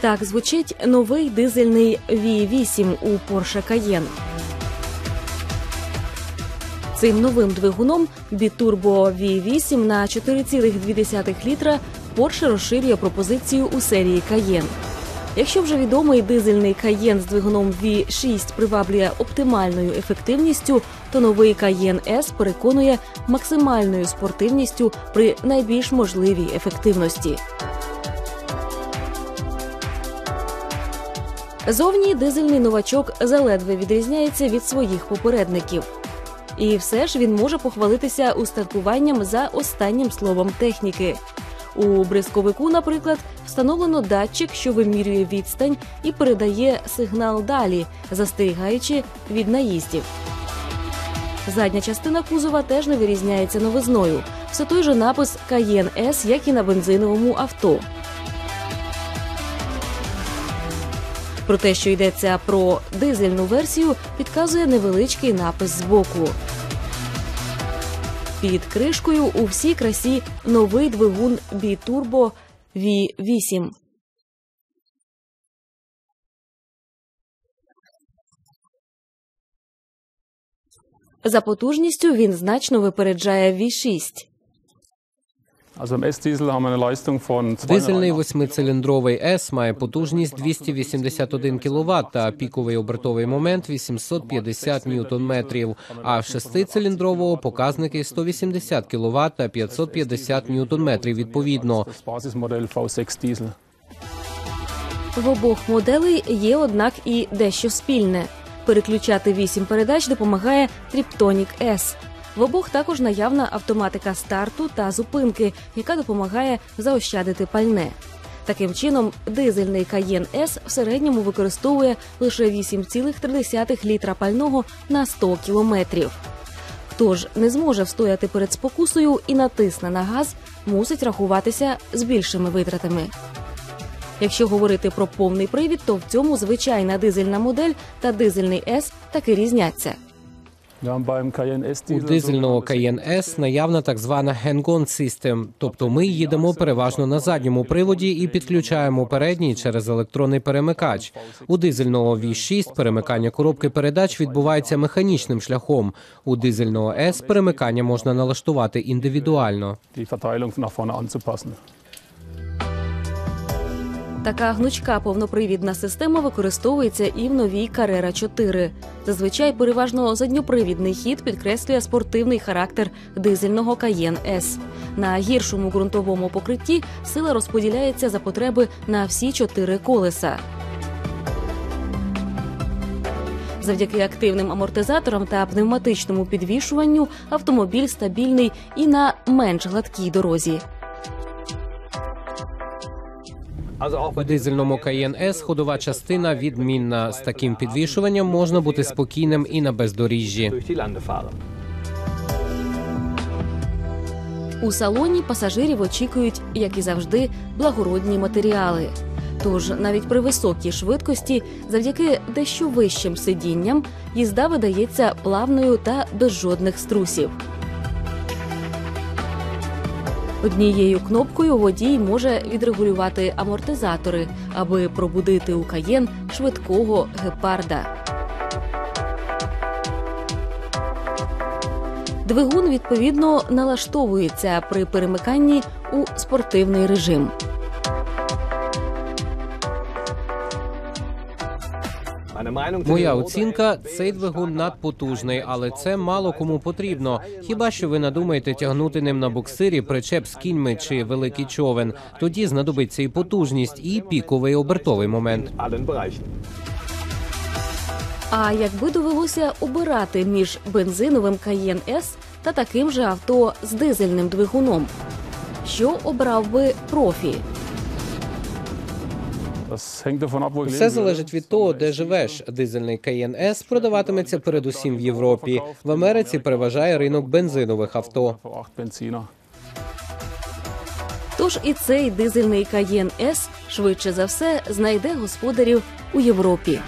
Так звучить новий дизельний V8 у Porsche Cayenne. Цим новим двигуном Biturbo V8 на 4,2 літра Porsche розширює пропозицію у серії Cayenne. Якщо вже відомий дизельний Cayenne з двигуном V6 приваблює оптимальною ефективністю, то новий Cayenne S переконує максимальною спортивністю при найбільш можливій ефективності. Зовні дизельний новачок заледве відрізняється від своїх попередників. І все ж він може похвалитися устаткуванням за останнім словом техніки. У бризковику, наприклад, встановлено датчик, що вимірює відстань і передає сигнал далі, застерігаючи від наїздів. Задня частина кузова теж не вирізняється новизною. Все той же напис Cayenne S, як і на бензиновому авто. Про те, що йдеться про дизельну версію, підказує невеличкий напис збоку. Під кришкою у всій красі новий двигун Biturbo V8. За потужністю він значно випереджає V6. Дизельний восьмициліндровий С має потужність 281 кВт та піковий обертовий момент 850 ньютон-метрів, а в шестициліндрового показники 180 кВт та 550 ньютон-метрів відповідно. das Basismodell V6 В обох моделей є, однак, і дещо спільне. Переключати вісім передач допомагає Triptonic S. В обох також наявна автоматика старту та зупинки, яка допомагає заощадити пальне. Таким чином, дизельний Cayenne S в середньому використовує лише 8,3 літра пального на 100 кілометрів. Хто ж не зможе встояти перед спокусою і натисне на газ, мусить рахуватися з більшими витратами. Якщо говорити про повний привід, то в цьому звичайна дизельна модель та дизельний S таки різняться. У дизельного Cayenne S наявна так звана hang-on system, тобто ми їдемо переважно на задньому приводі і підключаємо передній через електронний перемикач. У дизельного V6 перемикання коробки передач відбувається механічним шляхом. У дизельного S перемикання можна налаштувати індивідуально. Така гнучка повнопривідна система використовується і в новій Carrera 4. Зазвичай переважно задньопривідний хід підкреслює спортивний характер дизельного Cayenne S. На гіршому ґрунтовому покритті сила розподіляється за потреби на всі чотири колеса. Завдяки активним амортизаторам та пневматичному підвішуванню автомобіль стабільний і на менш гладкій дорозі. У дизельному Cayenne ходова частина відмінна. З таким підвішуванням можна бути спокійним і на бездоріжжі. У салоні пасажирів очікують, як і завжди, благородні матеріали. Тож навіть при високій швидкості, завдяки дещо вищим сидінням, їзда видається плавною та без жодних струсів. Однією кнопкою водій може відрегулювати амортизатори, аби пробудити у каєн швидкого гепарда. Двигун відповідно налаштовується при перемиканні у спортивний режим. Моя оцінка цей двигун надпотужний, але це мало кому потрібно. Хіба що ви надумаєте тягнути ним на буксирі причеп з кіньми чи великий човен? Тоді знадобиться і потужність, і піковий обертовий момент. А якби довелося обирати між бензиновим Cayenne S та таким же авто з дизельним двигуном, що обрав би профі? Все залежить від того, де живеш. Дизельний КНС продаватиметься передусім в Європі. В Америці переважає ринок бензинових авто. V8 Тож і цей дизельний Каєн С швидше за все знайде господарів у Європі.